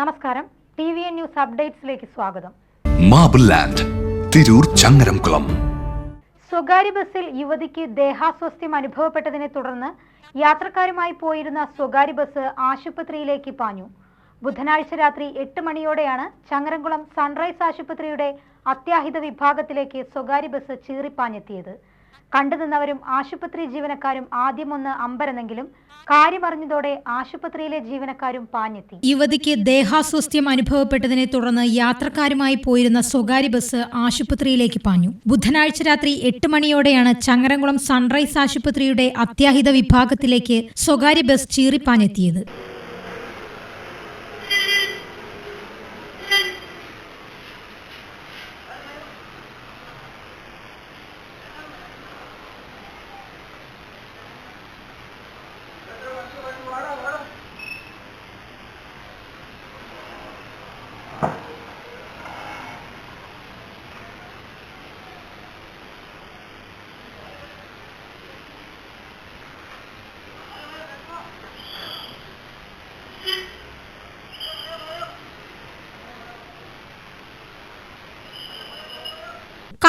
നമസ്കാരം. T V N news അപ്ഡേറ്റ്സിലേക്ക് സ്വാഗതം. മാബിൾ ലാൻഡ് തിരൂർ ചങ്ങരംകുളം സ്വകാര്യ ബസ്സിൽ യുവതിക്ക് ദേഹാസ്വാസ്ഥ്യം അനുഭവപ്പെട്ടതിനെ തുടർന്ന് യാത്രക്കാരുമായി പോയിരുന്ന സ്വകാര്യ ബസ് ആശുപത്രിയിലേക്ക് പാഞ്ഞു. ബുധനാഴ്ച രാത്രി എട്ട് മണിയോടെയാണ് ചങ്ങരംകുളം സൺറൈസ് ആശുപത്രിയുടെ അത്യാഹിത വിഭാഗത്തിലേക്ക് സ്വകാര്യ ബസ് ചീറിപ്പാഞ്ഞെത്തിയത്. കണ്ടുനിന്നവരും ആശുപത്രി ജീവനക്കാരും ആദ്യമൊന്ന് അമ്പരന്നെങ്കിലും കാര്യമറിഞ്ഞതോടെ ആശുപത്രിയിലെ ജീവനക്കാരും പാഞ്ഞെത്തി. യുവതിക്ക് ദേഹാസ്വാസ്ഥ്യം അനുഭവപ്പെട്ടതിനെ തുടർന്ന് യാത്രക്കാരുമായി പോയിരുന്ന സ്വകാര്യ ബസ് ആശുപത്രിയിലേക്ക് പാഞ്ഞു. ബുധനാഴ്ച രാത്രി എട്ട് മണിയോടെയാണ് ചങ്ങരംകുളം സൺറൈസ് ആശുപത്രിയുടെ അത്യാഹിത വിഭാഗത്തിലേക്ക് സ്വകാര്യ ബസ് ചീറിപ്പാഞ്ഞെത്തിയത്.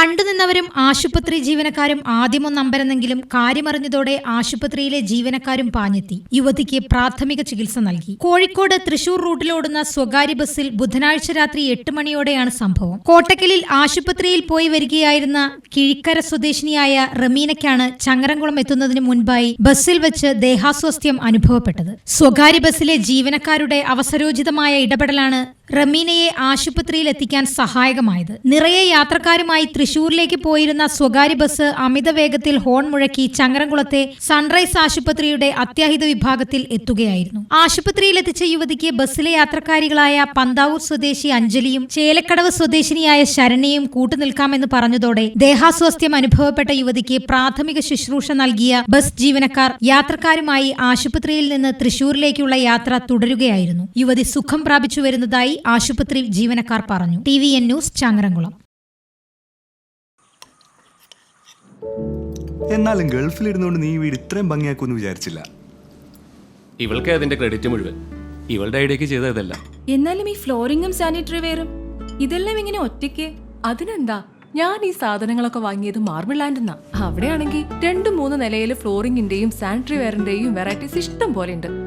കണ്ടുനിന്നവരും ആശുപത്രി ജീവനക്കാരും ആദ്യമൊന്നമ്പരന്നെങ്കിലും കാര്യമറിഞ്ഞതോടെ ആശുപത്രിയിലെ ജീവനക്കാരും പാഞ്ഞെത്തി. യുവതിക്ക് പ്രാഥമിക ചികിത്സ നൽകി. കോഴിക്കോട് തൃശൂർ റൂട്ടിലോടുന്ന സ്വകാര്യ ബസ്സിൽ ബുധനാഴ്ച രാത്രി എട്ട് മണിയോടെയാണ് സംഭവം. കോട്ടക്കലിൽ ആശുപത്രിയിൽ പോയി വരികയായിരുന്ന കിഴിക്കര സ്വദേശിനിയായ റമീനയ്ക്കാണ് ചങ്ങരംകുളം എത്തുന്നതിന് മുൻപായി ബസ്സിൽ വെച്ച് ദേഹാസ്വാസ്ഥ്യം അനുഭവപ്പെട്ടത്. സ്വകാര്യ ബസ്സിലെ ജീവനക്കാരുടെ അവസരോചിതമായ ഇടപെടലാണ് റമീനയെ ആശുപത്രിയിൽ എത്തിക്കാൻ സഹായകമായത്. നിറയെ യാത്രക്കാരുമായി തൃശൂരിലേക്ക് പോയിരുന്ന സ്വകാര്യ ബസ് അമിത വേഗത്തിൽ ഹോൺ മുഴക്കി ചങ്ങരംകുളത്തെ സൺറൈസ് ആശുപത്രിയുടെ അത്യാഹിത വിഭാഗത്തിൽ എത്തുകയായിരുന്നു. ആശുപത്രിയിലെത്തിച്ച യുവതിക്ക് ബസ്സിലെ യാത്രക്കാരികളായ പന്താവൂർ സ്വദേശി അഞ്ജലിയും ചേലക്കടവ് സ്വദേശിനിയായ ശരണ്യയും കൂട്ടുനിൽക്കാമെന്ന് പറഞ്ഞതോടെ ദേഹാസ്വാസ്ഥ്യം അനുഭവപ്പെട്ട യുവതിക്ക് പ്രാഥമിക ശുശ്രൂഷ നൽകിയ ബസ് ജീവനക്കാർ യാത്രക്കാരുമായി ആശുപത്രിയിൽ നിന്ന് തൃശൂരിലേക്കുള്ള യാത്ര തുടരുകയായിരുന്നു. യുവതി സുഖം പ്രാപിച്ചു വരുന്നതായി ആശുപത്രി ജീവനക്കാർ പറഞ്ഞു. T V N news Changaramkulam. എന്നാലും ഗൾഫിൽ ഇരുന്നുകൊണ്ട് നീ വീട് ഇത്രയും ഭംഗിയാക്കുമെന്ന് വിചാരിച്ചില്ല. ഇവൾക്ക് അതിന്റെ ക്രെഡിറ്റ് മുഴുവൻ. ഇവളുടെ ഐഡിയക്ക് ചെയ്ത ഇതല്ല. എന്നാലും ഈ ഫ്ലോറിംഗും സാനിറ്ററി വെയറും ഇതെല്ലാം ഇങ്ങനെ ഒറ്റയ്ക്ക്? അതിനെന്താ? ഞാൻ ഈ സാധനങ്ങളൊക്കെ വാങ്ങിയത് മാർബിൾ ലാൻഡ് എന്നാ അവിടെയാണെങ്കിൽ രണ്ടു മൂന്ന് നിലയിൽ ഫ്ലോറിങ്ങിന്റെയും സാനിറ്ററി വെയറിന്റെയും വെറൈറ്റീസ് ഇഷ്ടം പോലെ ഉണ്ട്.